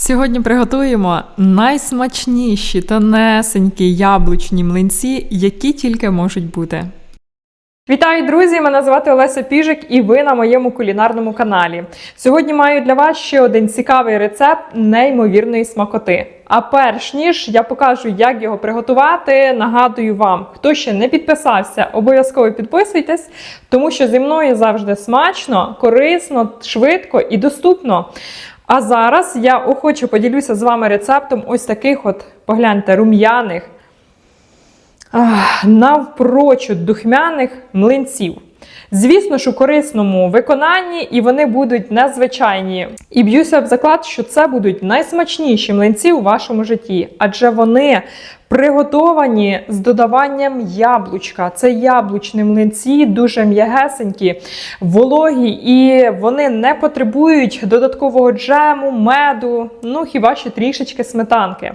Сьогодні приготуємо найсмачніші тонесенькі яблучні млинці, які тільки можуть бути. Вітаю, друзі! Мене звати Олеся Піжик, і ви на моєму кулінарному каналі. Сьогодні маю для вас ще один цікавий рецепт неймовірної смакоти. А перш ніж я покажу, як його приготувати, нагадую вам, хто ще не підписався, обов'язково підписуйтесь, тому що зі мною завжди смачно, корисно, швидко і доступно. А зараз я охоче поділюся з вами рецептом ось таких от, погляньте, рум'яних, навпрочуд духмяних млинців. Звісно ж, у корисному виконанні, і вони будуть незвичайні. І б'юся в заклад, що це будуть найсмачніші млинці у вашому житті, адже вони приготовані з додаванням яблучка. Це яблучні млинці, дуже м'ягесенькі, вологі, і вони не потребують додаткового джему, меду, ну хіба що трішечки сметанки.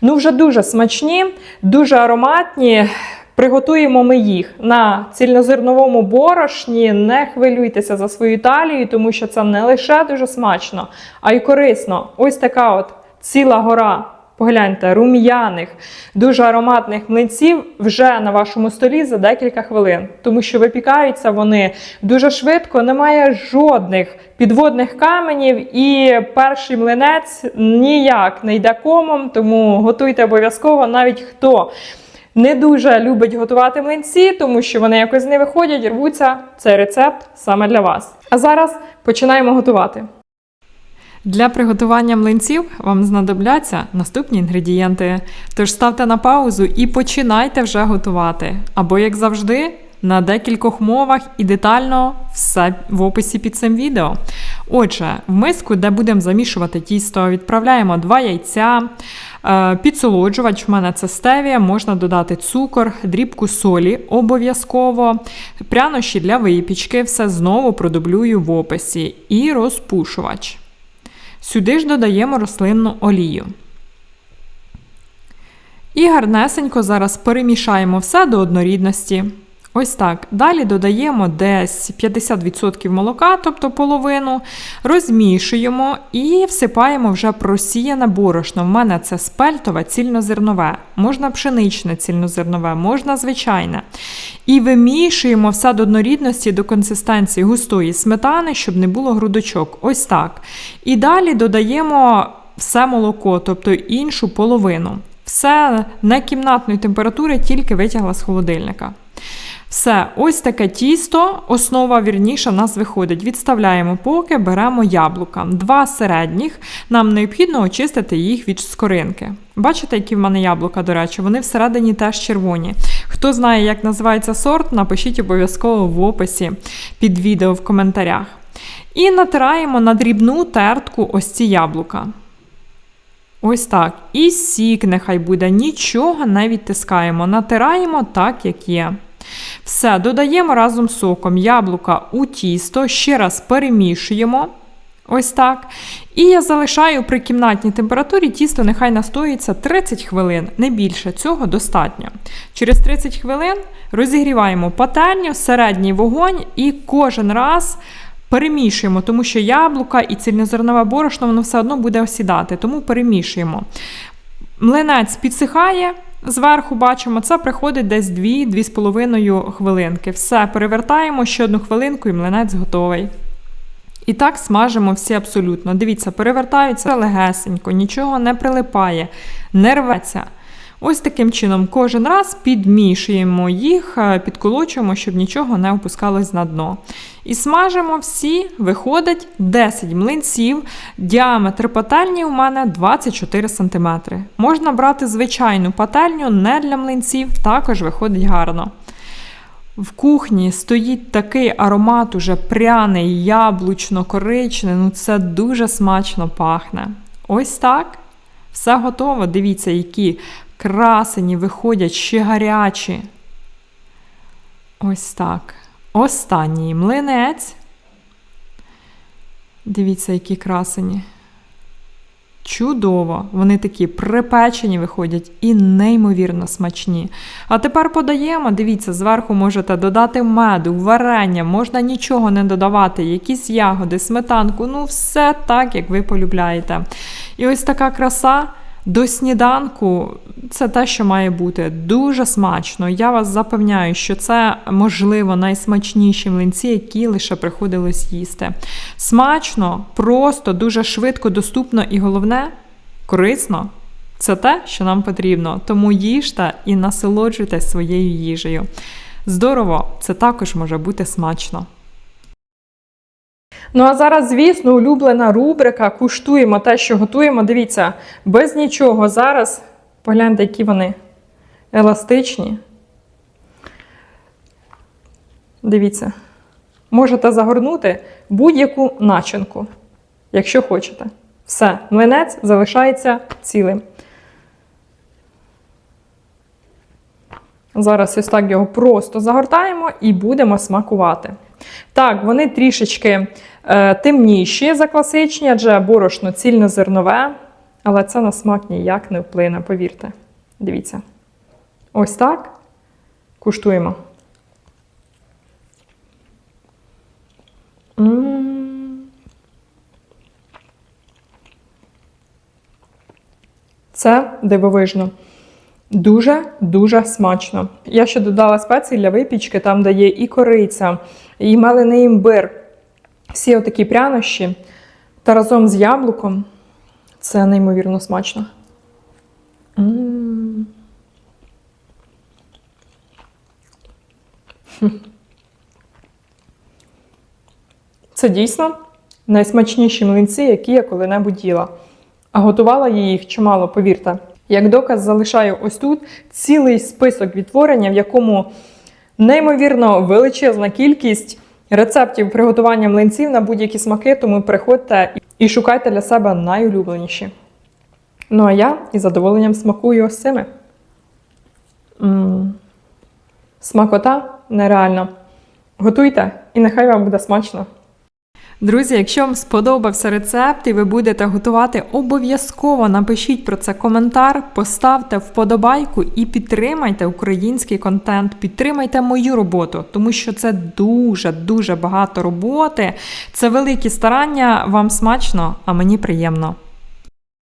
Ну, вже дуже смачні, дуже ароматні. Приготуємо ми їх на цільнозерновому борошні. Не хвилюйтеся за свою талію, тому що це не лише дуже смачно, а й корисно. Ось така от ціла гора. Погляньте, рум'яних, дуже ароматних млинців вже на вашому столі за декілька хвилин, тому що випікаються вони дуже швидко, немає жодних підводних каменів, і перший млинець ніяк не йде комом, тому готуйте обов'язково навіть хто не дуже любить готувати млинці, тому що вони якось не виходять, рвуться. Цей рецепт саме для вас. А зараз починаємо готувати. Для приготування млинців вам знадобляться наступні інгредієнти. Тож ставте на паузу і починайте вже готувати. Або, як завжди, на декількох мовах і детально все в описі під цим відео. Отже, в миску, де будемо замішувати тісто, відправляємо 2 яйця. Е, Підсолоджувач в мене це стевія, можна додати цукор, дрібку солі обов'язково, прянощі для випічки, все знову продублюю в описі. І розпушувач. Сюди ж додаємо рослинну олію. І гарнесенько зараз перемішаємо все до однорідності. Ось так. Далі додаємо десь 50% молока, тобто половину, розмішуємо і всипаємо вже просіяне борошно. В мене це спельтове цільнозернове, можна пшеничне цільнозернове, можна звичайне. І вимішуємо все до однорідності до консистенції густої сметани, щоб не було грудочок. Ось так. І далі додаємо все молоко, тобто іншу половину. Все не кімнатної температури, тільки витягла з холодильника. Все, ось таке тісто, основа вірніше в нас виходить. Відставляємо поки, беремо яблука. Два середніх, нам необхідно очистити їх від скоринки. Бачите, які в мене яблука, до речі, вони всередині теж червоні. Хто знає, як називається сорт, напишіть обов'язково в описі під відео в коментарях. І натираємо на дрібну тертку ось ці яблука. Ось так. І сік нехай буде, нічого не відтискаємо. Натираємо так, як є. Все, додаємо разом з соком яблука у тісто, ще раз перемішуємо. Ось так. І я залишаю при кімнатній температурі тісто нехай настоїться 30 хвилин, не більше цього достатньо. Через 30 хвилин розігріваємо пательню, середній вогонь і кожен раз перемішуємо, тому що яблука і цільнозернове борошно воно все одно буде осідати, тому перемішуємо. Млинець підсихає. Зверху бачимо, це приходить десь 2-2,5 хвилинки. Все, перевертаємо ще одну хвилинку і млинець готовий. І так смажимо всі абсолютно. Дивіться, перевертаються легесенько, нічого не прилипає, не рветься. Ось таким чином кожен раз підмішуємо їх, е, підколочуємо, щоб нічого не опускалось на дно. І смажимо всі, виходить 10 млинців. Діаметр пательні у мене 24 см. Можна брати звичайну пательню, не для млинців, також виходить гарно. В кухні стоїть такий аромат, уже пряний, яблучно-коричний. Ну це дуже смачно пахне. Ось так. Все готово. Дивіться, які красені виходять ще гарячі. Ось так. Останній млинець. Дивіться, які красені. Чудово! Вони такі припечені виходять і неймовірно смачні. А тепер подаємо, дивіться, зверху можете додати меду, варення, можна нічого не додавати, якісь ягоди, сметанку, ну все так, як ви полюбляєте. І ось така краса до сніданку це те, що має бути дуже смачно. Я вас запевняю, що це можливо найсмачніші млинці, які лише приходилось їсти. Смачно, просто, дуже швидко, доступно і головне корисно. Це те, що нам потрібно. Тому їжте і насолоджуйтесь своєю їжею. Здорово, це також може бути смачно. Ну а зараз, звісно, улюблена рубрика. Куштуємо те, що готуємо. Дивіться, без нічого. Зараз погляньте, які вони еластичні. Дивіться, можете загорнути будь-яку начинку, якщо хочете. Все, млинець залишається цілим. Зараз ось так його просто загортаємо і будемо смакувати. Так, вони трішечки е, темніші за класичні, адже борошно цільнозернове, але це на смак ніяк не вплине, повірте. Дивіться. Ось так. Куштуємо. М. Це дивовижно. Дуже-дуже смачно. Я ще додала спеції для випічки, там де є і кориця, і мелений імбир. Всі отакі прянощі. Та разом з яблуком. Це неймовірно смачно. Це дійсно найсмачніші млинці, які я коли-небудь їла. А готувала я їх чимало, повірте. Як доказ залишаю ось тут цілий список відтворення, в якому неймовірно величезна кількість рецептів приготування млинців на будь-які смаки, тому приходьте і шукайте для себе найулюбленіші. Ну а я із задоволенням смакую ось цими. М. Смакота нереальна. Готуйте і нехай вам буде смачно. Друзі, якщо вам сподобався рецепт і ви будете готувати, обов'язково напишіть про це коментар, поставте вподобайку і підтримайте український контент, підтримайте мою роботу, тому що це дуже-дуже багато роботи. Це великі старання, вам смачно, а мені приємно.